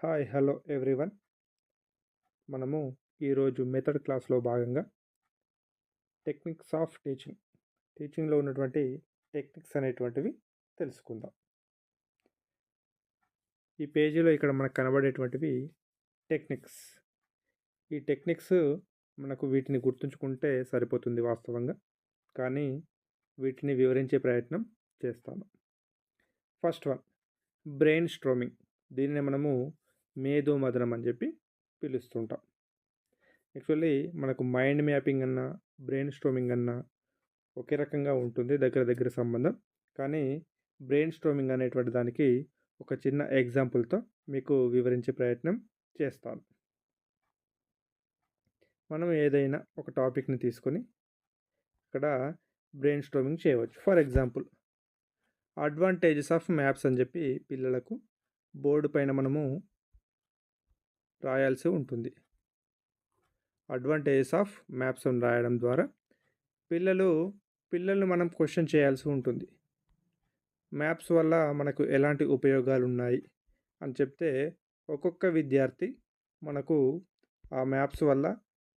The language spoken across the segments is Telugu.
Hi hello everyone. మనము ఈరోజు మెథడ్ క్లాస్లో భాగంగా టెక్నిక్స్ ఆఫ్ టీచింగ్ టీచింగ్లో ఉన్నటువంటి టెక్నిక్స్ అనేటువంటివి తెలుసుకుందాం. ఈ పేజీలో ఇక్కడ మనకు కనబడేటువంటివి టెక్నిక్స్. ఈ టెక్నిక్స్ మనకు వీటిని గుర్తుంచుకుంటే సరిపోతుంది వాస్తవంగా కానీ వీటిని వివరించే ప్రయత్నం చేస్తాను. First one brainstorming. దీనిని మనము మేధో మదనం అని చెప్పి పిలుస్తుంటాం. యాక్చువల్లీ మనకు మైండ్ మ్యాపింగ్ అన్న బ్రెయిన్ స్ట్రోమింగ్ అన్న ఒకే రకంగా ఉంటుంది దగ్గర దగ్గర సంబంధం. కానీ బ్రెయిన్ స్ట్రోమింగ్ అనేటువంటి దానికి ఒక చిన్న ఎగ్జాంపుల్తో మీకు వివరించే ప్రయత్నం చేస్తాను. మనం ఏదైనా ఒక టాపిక్ని తీసుకొని ఇక్కడ బ్రెయిన్ స్ట్రోమింగ్ చేయవచ్చు. For example advantages of maps అని చెప్పి పిల్లలకు బోర్డు పైన మనము రాయాల్సి ఉంటుంది. అడ్వాంటేజెస్ ఆఫ్ మ్యాప్స్ అని రాయడం ద్వారా పిల్లలు పిల్లల్ని మనం క్వశ్చన్ చేయాల్సి ఉంటుంది. మ్యాప్స్ వల్ల మనకు ఎలాంటి ఉపయోగాలు ఉన్నాయి అని చెప్తే ఒక్కొక్క విద్యార్థి మనకు ఆ మ్యాప్స్ వల్ల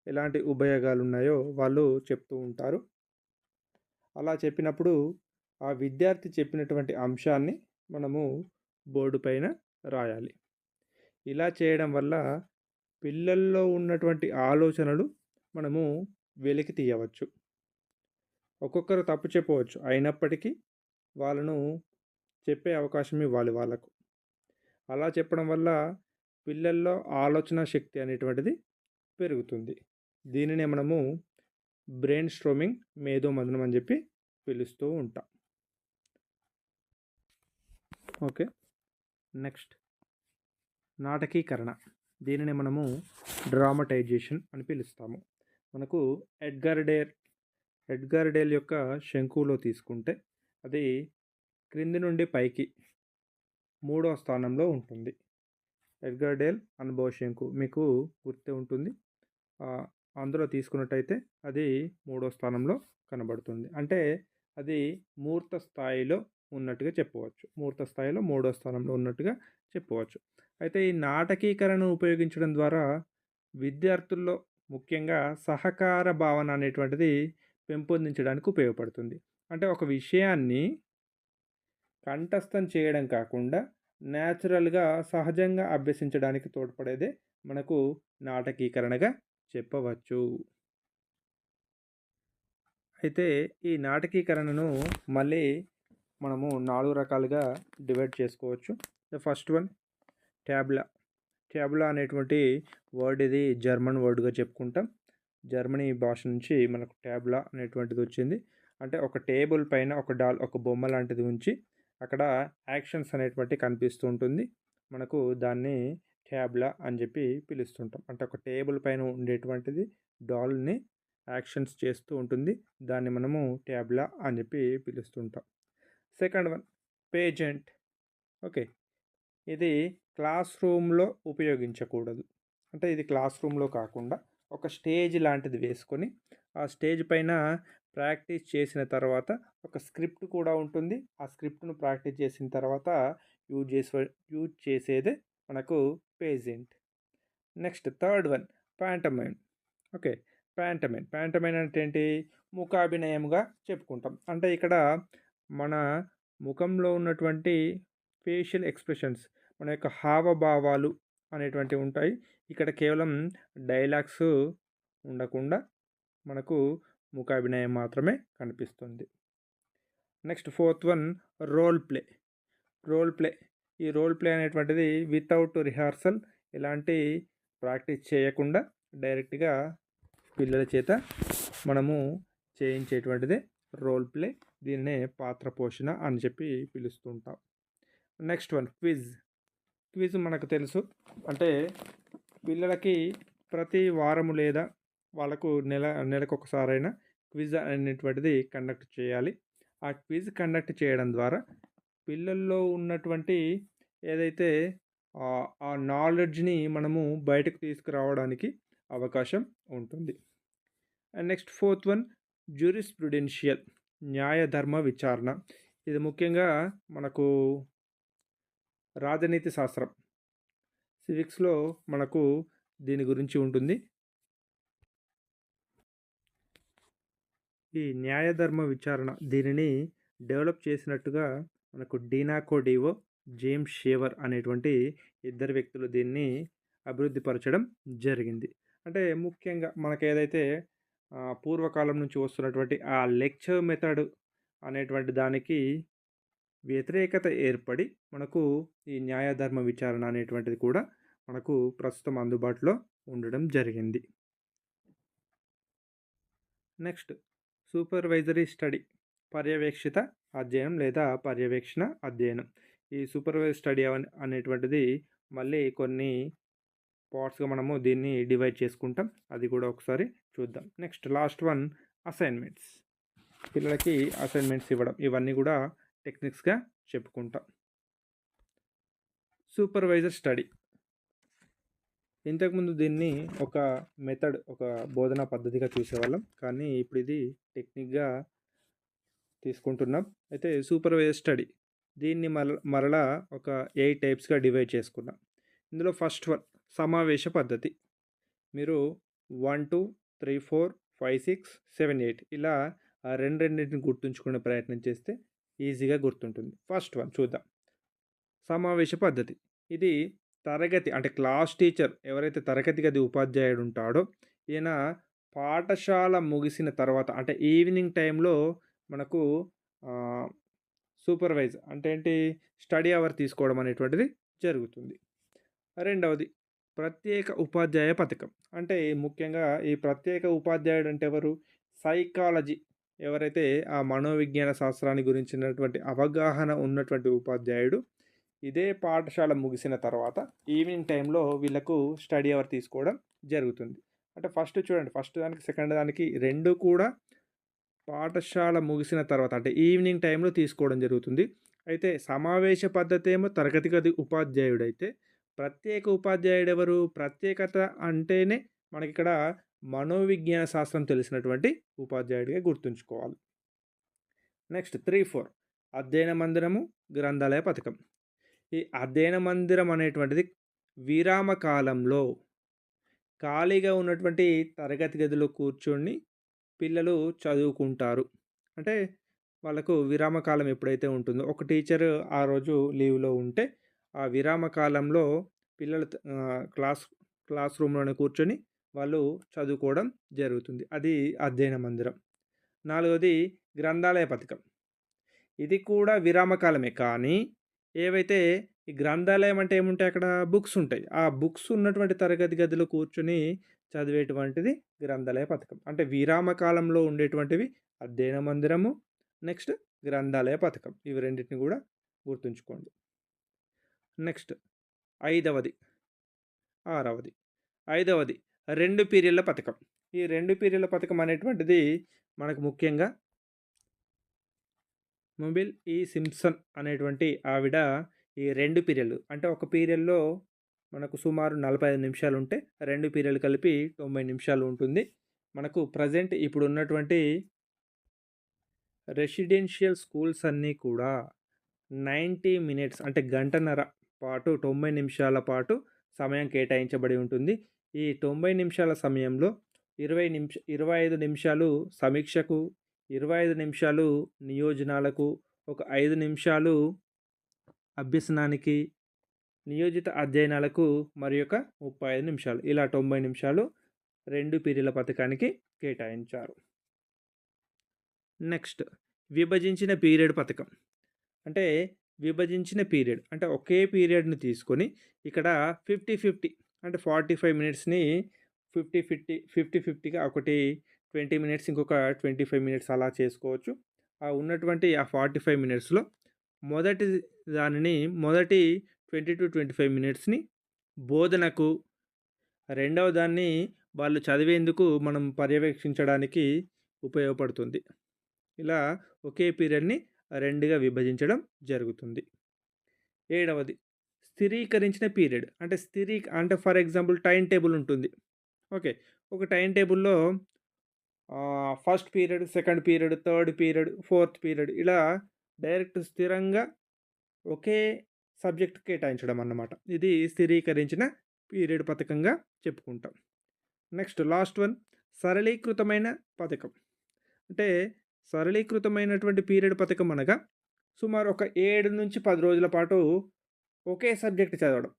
ఎలాంటి ఉపయోగాలు ఉన్నాయో వాళ్ళు చెప్తూ ఉంటారు. అలా చెప్పినప్పుడు ఆ విద్యార్థి చెప్పినటువంటి అంశాన్ని మనము బోర్డు పైన రాయాలి. ఇలా చేయడం వల్ల పిల్లల్లో ఉన్నటువంటి ఆలోచనలు మనము వెలికి తీయవచ్చు. ఒక్కొక్కరు తప్పు చెప్పవచ్చు. అయినప్పటికీ వాళ్ళను చెప్పే అవకాశం ఇవ్వాలి వాళ్ళకు. అలా చెప్పడం వల్ల పిల్లల్లో ఆలోచన శక్తి అనేటువంటిది పెరుగుతుంది. దీనినే మనము బ్రెయిన్ స్ట్రోమింగ్ మేధో మదనం అని చెప్పి పిలుస్తూ ఉంటాం. ఓకే. నెక్స్ట్. నాటకీకరణ. దీనిని మనము డ్రామటైజేషన్ అని పిలుస్తాము. మనకు ఎడ్గర్ డేర్ డేల్ యొక్క శంకులో తీసుకుంటే అది క్రింది నుండి పైకి మూడో స్థానంలో ఉంటుంది. ఎడ్గర్ డేల్ అనుభవ శంకు మీకు గుర్తే ఉంటుంది. అందులో తీసుకున్నట్టయితే అది మూడో స్థానంలో కనబడుతుంది. అంటే అది మూర్త స్థాయిలో ఉన్నట్టుగా చెప్పవచ్చు. మూర్త స్థాయిలో మూడో స్థానంలో ఉన్నట్టుగా చెప్పవచ్చు. అయితే ఈ నాటకీకరణను ఉపయోగించడం ద్వారా విద్యార్థుల్లో ముఖ్యంగా సహకార భావన అనేటువంటిది పెంపొందించడానికి ఉపయోగపడుతుంది. అంటే ఒక విషయాన్ని కంఠస్థం చేయడం కాకుండా న్యాచురల్గా సహజంగా అభ్యసించడానికి తోడ్పడేదే మనకు నాటకీకరణగా చెప్పవచ్చు. అయితే ఈ నాటకీకరణను మళ్ళీ మనము నాలుగు రకాలుగా డివైడ్ చేసుకోవచ్చు. The first one tableau. Tableau అనేటువంటి వర్డ్ ఇది జర్మన్ వర్డ్గా చెప్పుకుంటాం. జర్మనీ భాష నుంచి మనకు ట్యాబ్లా అనేటువంటిది వచ్చింది. అంటే ఒక టేబుల్ పైన ఒక డాల్ ఒక బొమ్మ లాంటిది ఉంచి అక్కడ యాక్షన్స్ అనేటువంటి కనిపిస్తూ ఉంటుంది. మనకు దాన్ని ట్యాబ్లా అని చెప్పి పిలుస్తుంటాం. అంటే ఒక టేబుల్ పైన ఉండేటువంటిది డాల్ని యాక్షన్స్ చేస్తూ ఉంటుంది. దాన్ని మనము ట్యాబ్లా అని చెప్పి పిలుస్తుంటాం. Second one pageant. ఓకే. ఇది క్లాస్ రూమ్లో ఉపయోగించకూడదు. అంటే ఇది క్లాస్ రూమ్లో కాకుండా ఒక స్టేజ్ లాంటిది వేసుకొని ఆ స్టేజ్ పైన ప్రాక్టీస్ చేసిన తర్వాత ఒక స్క్రిప్ట్ కూడా ఉంటుంది. ఆ స్క్రిప్ట్ను ప్రాక్టీస్ చేసిన తర్వాత యూజ్ చేసే యూజ్ చేసేదే మనకు pageant next third one pantomime okay pantomime pantomime అంటే ఏంటి? ముఖాభినయముగా చెప్పుకుంటాం. అంటే ఇక్కడ మన ముఖంలో ఉన్నటువంటి ఫేషియల్ ఎక్స్ప్రెషన్స్ మన యొక్క హావభావాలు అనేటువంటివి ఉంటాయి. ఇక్కడ కేవలం డైలాగ్స్ ఉండకుండా మనకు ముఖాభినయం మాత్రమే కనిపిస్తుంది. Next fourth one role play. Role play. ఈ రోల్ ప్లే అనేటువంటిది వితౌట్ రిహార్సల్ ఎలాంటి ప్రాక్టీస్ చేయకుండా డైరెక్ట్గా పిల్లల చేత మనము చేయించేటువంటిదే రోల్ ప్లే. దీన్నే పాత్ర పోషణ అని చెప్పి పిలుస్తుంటాం. Next one quiz. క్విజ్ మనకు తెలుసు. అంటే పిల్లలకి ప్రతి వారము లేదా వాళ్ళకు నెల నెలకొకసారైనా క్విజ్ అనేటువంటిది కండక్ట్ చేయాలి. ఆ క్విజ్ కండక్ట్ చేయడం ద్వారా పిల్లల్లో ఉన్నటువంటి ఏదైతే ఆ నాలెడ్జ్ని మనము బయటకు తీసుకురావడానికి అవకాశం ఉంటుంది. And next fourth one jurisprudential న్యాయధర్మ విచారణ. ఇది ముఖ్యంగా మనకు రాజనీతి శాస్త్రం. సివిక్స్లో మనకు దీని గురించి ఉంటుంది. ఈ న్యాయధర్మ విచారణ దీనిని డెవలప్ చేసినట్టుగా మనకు డీనాకో డివో జేమ్స్ షేవర్ అనేటువంటి ఇద్దరు వ్యక్తులు దీన్ని అభివృద్ధి పరచడం జరిగింది. అంటే ముఖ్యంగా మనకు ఏదైతే పూర్వకాలం నుంచి వస్తున్నటువంటి ఆ లెక్చర్ మెథడ్ అనేటువంటి దానికి వ్యతిరేకత ఏర్పడి మనకు ఈ న్యాయధర్మ విచారణ అనేటువంటిది కూడా మనకు ప్రస్తుతం అందుబాటులో ఉండడం జరిగింది. నెక్స్ట్ సూపర్వైజరీ స్టడీ పర్యవేక్షిత అధ్యయనం లేదా పర్యవేక్షణ అధ్యయనం. ఈ సూపర్వైజ్ స్టడీ అనేటువంటిది మళ్ళీ కొన్ని పార్ట్స్గా మనము దీన్ని డివైడ్ చేసుకుంటాం. అది కూడా ఒకసారి చూద్దాం. Next last one assignments. పిల్లలకి అసైన్మెంట్స్ ఇవ్వడం. ఇవన్నీ కూడా టెక్నిక్స్గా చెప్పుకుంటాం. Supervisor study. ఇంతకుముందు దీన్ని ఒక మెథడ్ ఒక బోధనా పద్ధతిగా చూసేవాళ్ళం. కానీ ఇప్పుడు ఇది టెక్నిక్గా తీసుకుంటున్నాం. అయితే సూపర్వైజర్ స్టడీ. దీన్ని మర మరలా ఒక ఎయిట్ టైప్స్గా డివైడ్ చేసుకున్నాం. ఇందులో ఫస్ట్ వన్ సమావేశ పద్ధతి. మీరు one two three four five six seven eight ఇలా ఆ రెండు రెండింటిని గుర్తుంచుకునే ప్రయత్నం చేస్తే ఈజీగా గుర్తుంటుంది. ఫస్ట్ వన్ చూద్దాం. సమావేశ పద్ధతి. ఇది తరగతి అంటే క్లాస్ టీచర్ ఎవరైతే తరగతి గది ఉపాధ్యాయుడు ఉంటాడో ఈయన పాఠశాల ముగిసిన తర్వాత అంటే ఈవినింగ్ టైంలో మనకు సూపర్వైజ్ అంటే ఏంటి? స్టడీ అవర్ తీసుకోవడం అనేటువంటిది జరుగుతుంది. రెండవది ప్రత్యేక ఉపాధ్యాయ పథకం. అంటే ముఖ్యంగా ఈ ప్రత్యేక ఉపాధ్యాయుడు అంటే ఎవరు సైకాలజీ. ఎవరైతే ఆ మనోవిజ్ఞాన శాస్త్రాన్ని గురించినటువంటి అవగాహన ఉన్నటువంటి ఉపాధ్యాయుడు ఇదే పాఠశాల ముగిసిన తర్వాత ఈవినింగ్ టైంలో వీళ్ళకు స్టడీ అవర్ తీసుకోవడం జరుగుతుంది. అంటే ఫస్ట్ చూడండి ఫస్ట్ దానికి సెకండ్ దానికి రెండు కూడా పాఠశాల ముగిసిన తర్వాత అంటే ఈవినింగ్ టైంలో తీసుకోవడం జరుగుతుంది. అయితే సమావేశ పద్ధతి ఏమో తరగతి గది ఉపాధ్యాయుడు అయితే ప్రత్యేక ఉపాధ్యాయుడు ఎవరు? ప్రత్యేకత అంటేనే మనకి ఇక్కడ మనోవిజ్ఞాన శాస్త్రం తెలిసినటువంటి ఉపాధ్యాయుడిగా గుర్తుంచుకోవాలి. నెక్స్ట్ త్రీ ఫోర్ అధ్యయన మందిరము గ్రంథాలయ పథకం. ఈ అధ్యయన మందిరం అనేటువంటిది విరామ కాలంలో ఖాళీగా ఉన్నటువంటి తరగతి గదిలో కూర్చొని పిల్లలు చదువుకుంటారు. అంటే వాళ్ళకు విరామకాలం ఎప్పుడైతే ఉంటుందో ఒక టీచర్ ఆ రోజు లీవ్లో ఉంటే ఆ విరామ కాలంలో పిల్లలు క్లాస్ క్లాస్ రూమ్లోనే కూర్చొని వాళ్ళు చదువుకోవడం జరుగుతుంది. అది అధ్యయన మందిరం. నాలుగవది గ్రంథాలయ పథకం. ఇది కూడా విరామకాలమే కానీ ఏవైతే ఈ గ్రంథాలయం అంటే ఏముంటాయి అక్కడ? బుక్స్ ఉంటాయి. ఆ బుక్స్ ఉన్నటువంటి తరగతి గదిలో కూర్చొని చదివేటువంటిది గ్రంథాలయ పథకం. అంటే విరామకాలంలో ఉండేటువంటివి అధ్యయన మందిరము నెక్స్ట్ గ్రంథాలయ పథకం. ఇవి రెండింటిని కూడా గుర్తుంచుకోండి. నెక్స్ట్ ఐదవది ఆరవది. ఐదవది రెండు పీరియడ్ల పథకం. ఈ రెండు పీరియడ్ల పథకం అనేటువంటిది మనకు ముఖ్యంగా మొబిల్ ఈ సింప్సన్ అనేటువంటి ఆవిడ ఈ రెండు పీరియడ్లు. అంటే ఒక పీరియడ్లో మనకు సుమారు నలభై ఐదు నిమిషాలు ఉంటే రెండు పీరియడ్లు కలిపి తొంభై నిమిషాలు ఉంటుంది. మనకు ప్రజెంట్ ఇప్పుడు ఉన్నటువంటి రెసిడెన్షియల్ స్కూల్స్ అన్నీ కూడా నైంటీ మినిట్స్ అంటే గంటన్నర పాటు తొంభై నిమిషాల పాటు సమయం కేటాయించబడి ఉంటుంది. ఈ తొంభై నిమిషాల సమయంలో ఇరవై నిమిష ఇరవై ఐదు నిమిషాలు సమీక్షకు ఇరవై ఐదు నిమిషాలు నియోజనాలకు ఒక ఐదు నిమిషాలు అభ్యసనానికి నియోజిత అధ్యయనాలకు మరి ఒక ముప్పై ఐదు నిమిషాలు. ఇలా తొంభై నిమిషాలు రెండు పీరియడ్ల పథకానికి కేటాయించారు. నెక్స్ట్ విభజించిన పీరియడ్ పథకం. అంటే విభజించిన పీరియడ్ అంటే ఒకే పీరియడ్ని తీసుకొని ఇక్కడ ఫిఫ్టీ ఫిఫ్టీ అంటే ఫార్టీ ఫైవ్ మినిట్స్ని ఫిఫ్టీ ఫిఫ్టీ ఫిఫ్టీ ఫిఫ్టీగా ఒకటి ట్వంటీ మినిట్స్ ఇంకొక ట్వంటీ ఫైవ్ మినిట్స్ అలా చేసుకోవచ్చు. ఆ ఉన్నటువంటి ఆ ఫార్టీ ఫైవ్ మినిట్స్లో మొదటి దానిని మొదటి ట్వంటీ టు ట్వంటీ ఫైవ్ మినిట్స్ని బోధనకు రెండవ దాన్ని వాళ్ళు చదివేందుకు మనం పర్యవేక్షించడానికి ఉపయోగపడుతుంది. ఇలా ఒకే పీరియడ్ని రెండుగా విభజించడం జరుగుతుంది. ఏడవది స్థిరీకరించిన పీరియడ్. అంటే స్థిరీ అంటే ఫర్ ఎగ్జాంపుల్ టైం టేబుల్ ఉంటుంది. ఓకే. ఒక టైం టేబుల్లో first period second period third period fourth period ఇలా డైరెక్ట్ స్థిరంగా ఒకే సబ్జెక్ట్ కేటాయించడం అన్నమాట ఇది స్థిరీకరించిన పీరియడ్ పథకంగా చెప్పుకుంటాం. నెక్స్ట్ లాస్ట్ వన్ సరళీకృతమైన పథకం. అంటే సరళీకృతమైనటువంటి పీరియడ్ పథకం అనగా సుమారు ఒక ఏడు నుంచి పది రోజుల పాటు ఒకే సబ్జెక్ట్ చదవడం.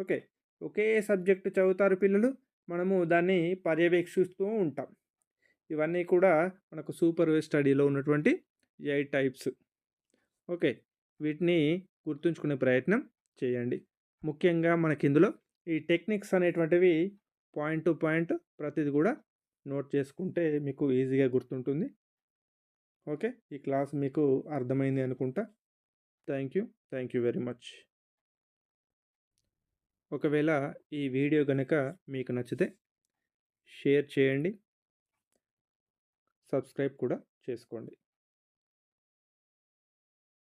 ఓకే. ఒకే సబ్జెక్ట్ చదువుతారు పిల్లలు. మనము దాన్ని పర్యవేక్షిస్తూ ఉంటాం. ఇవన్నీ కూడా మనకు సూపర్వైజ్ స్టడీలో ఉన్నటువంటి ఎయిట్ టైప్స్. ఓకే. వీటిని గుర్తుంచుకునే ప్రయత్నం చేయండి. ముఖ్యంగా మనకి ఇందులో ఈ టెక్నిక్స్ అనేటువంటివి పాయింట్ టు పాయింట్ ప్రతిది కూడా నోట్ చేసుకుంటే మీకు ఈజీగా గుర్తుంటుంది. ఓకే. ఈ క్లాస్ మీకు అర్థమైంది అనుకుంటా. Thank you thank you very much. ఒకవేళ ఈ వీడియో కనుక మీకు నచ్చితే షేర్ చేయండి సబ్స్క్రైబ్ కూడా చేసుకోండి.